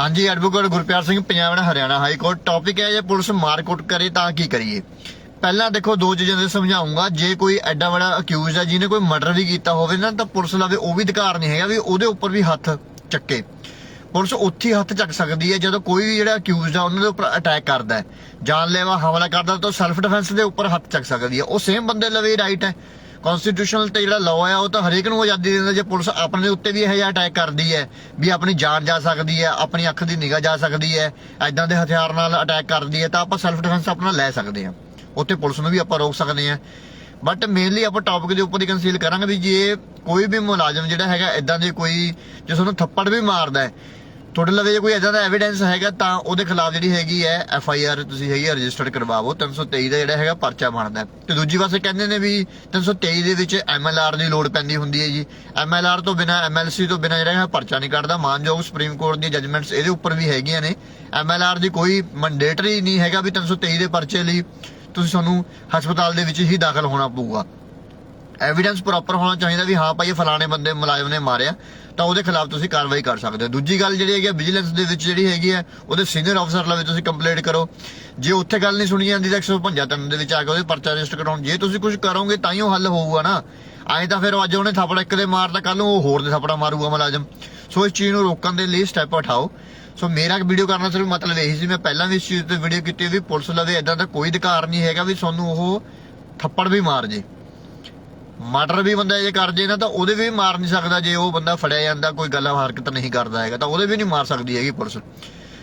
ਹਾਂਜੀ ਐਡਵੋਕੇਟ ਗੁਰਪਿਆਰ ਸਿੰਘ, ਪੰਜਾਬ ਦਾ Haryana high court. Topic ਹੈ ਜੇ ਪੁਲਿਸ ਮਾਰਕੁੱਟ ਕਰੇ ਤਾਂ ਕੀ ਕਰੀਏ? ਪਹਿਲਾਂ ਦੇਖੋ, ਦੋ ਚੀਜ਼ਾਂ ਦੇ ਸਮਝਾਉਂਗਾ। ਜੇ ਕੋਈ ਐਡਾ ਬੜਾ ਅਕਿਊਜ਼ ਹੈ, ਜਿਹਨੇ ਕੋਈ ਮਰਡਰ ਵੀ ਕੀਤਾ ਹੋਵੇ ਨਾ, ਤਾਂ ਪੁਲਿਸ ਦਾ ਉਹ ਵੀ ਅਧਿਕਾਰ ਨਹੀਂ ਹੈਗਾ ਵੀ ਉਹਦੇ ਉੱਪਰ ਵੀ ਹੱਥ ਚੱਕੇ। ਪੁਲਿਸ ਉੱਥੇ ਹੱਥ ਚੱਕ ਸਕਦੀ ਹੈ, ਜਦੋਂ ਕੋਈ ਵੀ ਜਿਹੜਾ ਅਕਿਊਜ਼ਡ ਆ ਉਹਨਾਂ ਦੇ ਉੱਪਰ ਅਟੈਕ ਕਰਦਾ ਹੈ। ਜਾਨਲੇਵਾ ਹਮਲਾ ਕਰਦਾ ਤਾਂ ਸੈਲਫ ਡਿਫੈਂਸ ਦੇ ਉੱਪਰ ਹੱਥ ਚੱਕ ਸਕਦੀ ਹੈ। ਉਹ ਸੇਮ ਬੰਦੇ ਲਵੇ ਰਾਈਟ ਹੈ। ਕਨਸਟੀਟਿਊਸ਼ਨਲ ਤੇ ਜਿਹੜਾ ਲਾਅ ਹੈ ਉਹ ਤਾਂ ਹਰੇਕ ਨੂੰ ਆਜ਼ਾਦੀ ਦਿੰਦਾ ਜੇ ਪੁਲਿਸ ਆਪਣੇ ਉੱਤੇ ਵੀ ਇਹ ਜਿਹਾ ਅਟੈਕ ਕਰਦੀ ਹੈ, ਵੀ ਆਪਣੀ ਜਾਨ ਜਾ ਸਕਦੀ ਹੈ, ਆਪਣੀ ਅੱਖ ਦੀ ਨਿਗਾਹ ਜਾ ਸਕਦੀ ਹੈ ਐਦਾਂ ਦੇ ਹਥਿਆਰ ਨਾਲ ਅਟੈਕ ਕਰਦੀ ਹੈ, ਤਾਂ ਆਪਾਂ ਸੈਲਫ ਡਿਫੈਂਸ ਆਪਣਾ ਲੈ ਸਕਦੇ ਹਾਂ। ਉੱਥੇ ਪੁਲਿਸ ਨੂੰ ਵੀ ਆਪਾਂ ਰੋਕ ਸਕਦੇ ਹਾਂ। ਬਟ ਮੇਨਲੀ ਆਪਾਂ ਟੌਪਿਕ ਦੇ ਉੱਪਰ ਹੀ ਕੰਸੀਲ ਕਰਾਂਗੇ ਵੀ ਜੇ ਕੋਈ ਵੀ ਮੁਲਾਜ਼ਮ ਜਿਹੜਾ ਹੈਗਾ ਐਦਾਂ ਦੇ ਕੋਈ, ਜੇ ਤੁਹਾਨੂੰ ਥੱਪੜ ਵੀ ਮਾਰਦਾ ਹੈ ਤੁਹਾਡੇ ਲਵੇ ਜੇ ਕੋਈ ਐਦਾਂ ਦਾ ਐਵੀਡੈਂਸ ਹੈਗਾ ਤਾਂ ਉਹਦੇ ਖਿਲਾਫ ਜਿਹੜੀ ਹੈਗੀ ਹੈ ਐਫ ਆਈ ਆਰ ਤੁਸੀਂ ਹੈਗੀ ਰਜਿਸਟਰਡ ਕਰਵਾਵੋ। 323 ਦਾ ਜਿਹੜਾ ਹੈਗਾ ਪਰਚਾ ਬਣਦਾ ਤੇ ਦੂਜੀ ਪਾਸੇ ਕਹਿੰਦੇ ਨੇ ਵੀ 323 ਦੇ ਵਿੱਚ ਐਮ ਐਲ ਆਰ ਦੀ ਲੋੜ ਪੈਂਦੀ ਹੁੰਦੀ ਹੈ ਜੀ। ਐਮ ਐਲ ਆਰ ਤੋਂ ਬਿਨਾ ਐਮ ਐਲ ਸੀ ਤੋਂ ਬਿਨਾ ਜਿਹੜਾ ਹੈਗਾ ਪਰਚਾ ਨਹੀਂ ਕੱਢਦਾ। ਮਾਨਯੋਗ ਸੁਪਰੀਮ ਕੋਰਟ ਦੀਆਂ ਜਜਮੈਂਟਸ ਇਹਦੇ ਉੱਪਰ ਵੀ ਹੈਗੀਆਂ ਨੇ। ਐਮ ਐਲ ਆਰ ਦੀ ਕੋਈ ਮੈਂਡੇਟਰੀ ਨਹੀਂ ਹੈਗਾ ਵੀ 323 ਦੇ ਪਰਚੇ ਲਈ ਤੁਸੀਂ ਤੁਹਾਨੂੰ ਹਸਪਤਾਲ ਦੇ ਵਿੱਚ ਹੀ ਦਾਖਲ ਹੋਣਾ ਪਊਗਾ। ਐਵੀਡੈਂਸ ਪ੍ਰੋਪਰ ਹੋਣਾ ਚਾਹੀਦਾ ਵੀ ਹਾਂ ਭਾਈ ਇਹ ਫਲਾਣੇ ਬੰਦੇ ਮੁਲਾਜ਼ਮ ਨੇ ਮਾਰਿਆ, ਤਾਂ ਉਹਦੇ ਖਿਲਾਫ ਤੁਸੀਂ ਕਾਰਵਾਈ ਕਰ ਸਕਦੇ ਹੋ। ਦੂਜੀ ਗੱਲ ਜਿਹੜੀ ਹੈਗੀ ਵਿਜੀਲੈਂਸ ਦੇ ਵਿੱਚ ਜਿਹੜੀ ਹੈਗੀ ਹੈ ਉਹਦੇ ਸੀਨੀਅਰ ਅਫਸਰ ਲਵੇ ਤੁਸੀਂ ਕੰਪਲੇਂਟ ਕਰੋ। ਜੇ ਉੱਥੇ ਗੱਲ ਨਹੀਂ ਸੁਣੀ ਜਾਂਦੀ ਤਾਂ 155 ਦੇ ਵਿੱਚ ਆ ਕੇ ਉਹਦੇ ਪਰਚਾ ਰਜਿਸਟਰ ਕਰਾਉਣ। ਜੇ ਤੁਸੀਂ ਕੁਝ ਕਰੋਗੇ ਤਾਂ ਹੀ ਉਹ ਹੱਲ ਹੋਊਗਾ ਨਾ। ਐਂ ਤਾਂ ਫਿਰ ਅੱਜ ਉਹਨੇ ਥੱਪੜ ਇੱਕ ਦੇ ਮਾਰਦਾ ਕੱਲ ਨੂੰ ਉਹ ਹੋਰ ਦੇ ਥੱਪੜਾ ਮਾਰੂਗਾ ਮੁਲਾਜ਼ਮ। ਸੋ ਇਸ ਚੀਜ਼ ਨੂੰ ਰੋਕਣ ਦੇ ਲਈ ਸਟੈਪ ਉਠਾਓ। ਸੋ ਮੇਰਾ ਵੀਡੀਓ ਕਰਨਾ ਸਿਰਫ ਮਤਲਬ ਇਹੀ ਸੀ, ਮੈਂ ਪਹਿਲਾਂ ਵੀ ਇਸ ਚੀਜ਼ ਤੇ ਵੀਡੀਓ ਕੀਤੀ ਵੀ ਪੁਲਿਸ ਲਵੇ ਇਦਾਂ ਦਾ ਕੋਈ ਅਧਿਕਾਰ ਨਹੀਂ ਹੈਗਾ ਵੀ ਤੁਹਾਨੂੰ ਉਹ ਥੱਪੜ ਵੀ ਮਾਰ ਜੇ। ਮਰਡਰ ਵੀ ਬੰਦਾ ਜੇ ਕਰ ਜੇ ਨਾ ਤਾਂ ਉਹਦੇ ਵੀ ਮਾਰ ਨਹੀਂ ਸਕਦਾ, ਜੇ ਉਹ ਬੰਦਾ ਫੜਿਆ ਜਾਂਦਾ, ਕੋਈ ਗੱਲ ਹਰਕਤ ਨਹੀਂ ਕਰਦਾ ਹੈਗਾ, ਤਾਂ ਉਹਦੇ ਵੀ ਨਹੀਂ ਮਾਰ ਸਕਦੀ ਹੈਗੀ ਪੁਲਿਸ।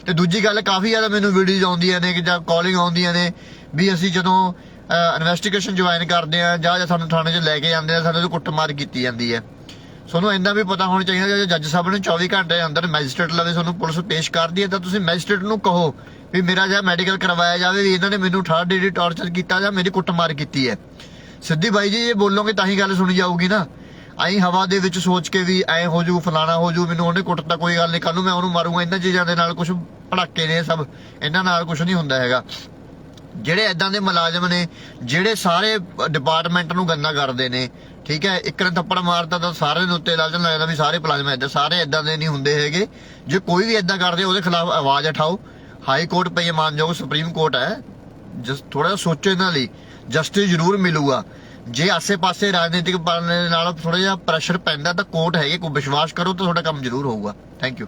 ਤੇ ਦੂਜੀ ਗੱਲ, ਕਾਫੀ ਜ਼ਿਆਦਾ ਮੈਨੂੰ ਵੀਡੀਓਜ਼ ਆਉਂਦੀਆਂ ਨੇ ਕਿ ਜਾਂ ਕਾਲਿੰਗ ਆਉਂਦੀਆਂ ਨੇ ਵੀ ਅਸੀਂ ਜਦੋਂ ਇਨਵੈਸਟੀਗੇਸ਼ਨ ਜੁਆਇਨ ਕਰਦੇ ਆ ਜਾਂ ਜਾਂ ਸਾਨੂੰ ਥਾਣੇ 'ਚ ਲੈ ਕੇ ਜਾਂਦੇ ਆ, ਸਾਡੇ ਤੋਂ ਕੁੱਟਮਾਰ ਕੀਤੀ ਜਾਂਦੀ ਹੈ। ਤੁਹਾਨੂੰ ਇੰਨਾ ਵੀ ਪਤਾ ਹੋਣਾ ਚਾਹੀਦਾ ਜੇ ਜੱਜ ਸਾਹਿਬ ਨੇ 24 ਘੰਟੇ ਦੇ ਅੰਦਰ ਮੈਜਿਸਟ੍ਰੇਟ ਲਵੇ ਤੁਹਾਨੂੰ ਪੁਲਿਸ ਪੇਸ਼ ਕਰਦੀ ਹੈ ਤਾਂ ਤੁਸੀਂ ਮੈਜਿਸਟ੍ਰੇਟ ਨੂੰ ਕਹੋ ਵੀ ਮੇਰਾ ਜਾਂ ਮੈਡੀਕਲ ਕਰਵਾਇਆ ਜਾਵੇ, ਵੀ ਇਹਨਾਂ ਨੇ ਮੈਨੂੰ ਥਰਡ ਡਿਗਰੀ ਟਾਰਚਰ ਕੀਤਾ ਜਾਂ ਮੇਰੀ ਕੁੱਟਮਾਰ ਕੀਤੀ ਹੈ। ਸਿੱਧੀ ਬਾਈ ਜੀ ਇਹ ਬੋਲੋਗੇ ਤਾਂ ਹੀ ਗੱਲ ਸੁਣੀ ਜਾਊਗੀ ਨਾ। ਆਈ ਹਵਾ ਦੇ ਵਿੱਚ ਸੋਚ ਕੇ ਵੀ ਐ ਹੋ ਜੂ ਫਲਾਣਾ ਹੋ ਜੂ ਮੈਨੂੰ ਉਹਨੇ ਕੁੱਟਤਾ ਕੋਈ ਗੱਲ ਨਹੀਂ ਕੱਲ ਨੂੰ ਮੈਂ ਉਹਨੂੰ ਮਾਰੂੰਗਾ, ਇਹਨਾਂ ਚੀਜ਼ਾਂ ਦੇ ਨਾਲ ਕੁਝ ਭੜਾਕੇ ਨੇ ਸਭ, ਇਹਨਾਂ ਨਾਲ ਕੁਝ ਨਹੀਂ ਹੁੰਦਾ ਹੈਗਾ। ਜਿਹੜੇ ਐਦਾਂ ਦੇ ਮੁਲਾਜ਼ਮ ਨੇ, ਜਿਹੜੇ ਸਾਰੇ ਡਿਪਾਰਟਮੈਂਟ ਨੂੰ ਗੰਦਾ ਕਰਦੇ ਨੇ, ਠੀਕ ਹੈ, ਇੱਕ ਨੇ ਥੱਪੜ ਮਾਰਦਾ ਤਾਂ ਸਾਰੇ ਨੂੰ ਉੱਤੇ ਲਾਲਣ ਲੱਗਦਾ ਵੀ ਸਾਰੇ ਮੁਲਾਜ਼ਮ ਐਦਾਂ ਸਾਰੇ ਐਦਾਂ ਦੇ ਨਹੀਂ ਹੁੰਦੇ ਹੈਗੇ। ਜੇ ਕੋਈ ਵੀ ਐਦਾਂ ਕਰਦੇ, ਉਹਦੇ ਖਿਲਾਫ ਆਵਾਜ਼ ਉਠਾਓ। ਹਾਈ ਕੋਰਟ ਪਈ ਮਾਨਯੋਗ ਸੁਪਰੀਮ ਕੋਰਟ ਹੈ। ਜਸ ਥੋੜਾ ਜਿਹਾ ਸੋਚੋ ਇਹਨਾਂ ਲਈ। ਜਸਟਿਸ ਜ਼ਰੂਰ ਮਿਲੂਗਾ। ਜੇ ਆਸੇ-ਪਾਸੇ ਰਾਜਨੀਤਿਕ ਪਾਲਣੇ ਨਾਲ ਥੋੜਾ ਜਿਹਾ ਪ੍ਰੈਸ਼ਰ ਪੈਂਦਾ ਤਾਂ ਕੋਰਟ ਹੈਗੇ, ਕੋਈ ਵਿਸ਼ਵਾਸ ਕਰੋ ਤਾਂ ਤੁਹਾਡਾ ਕੰਮ ਜ਼ਰੂਰ ਹੋਊਗਾ। Thank you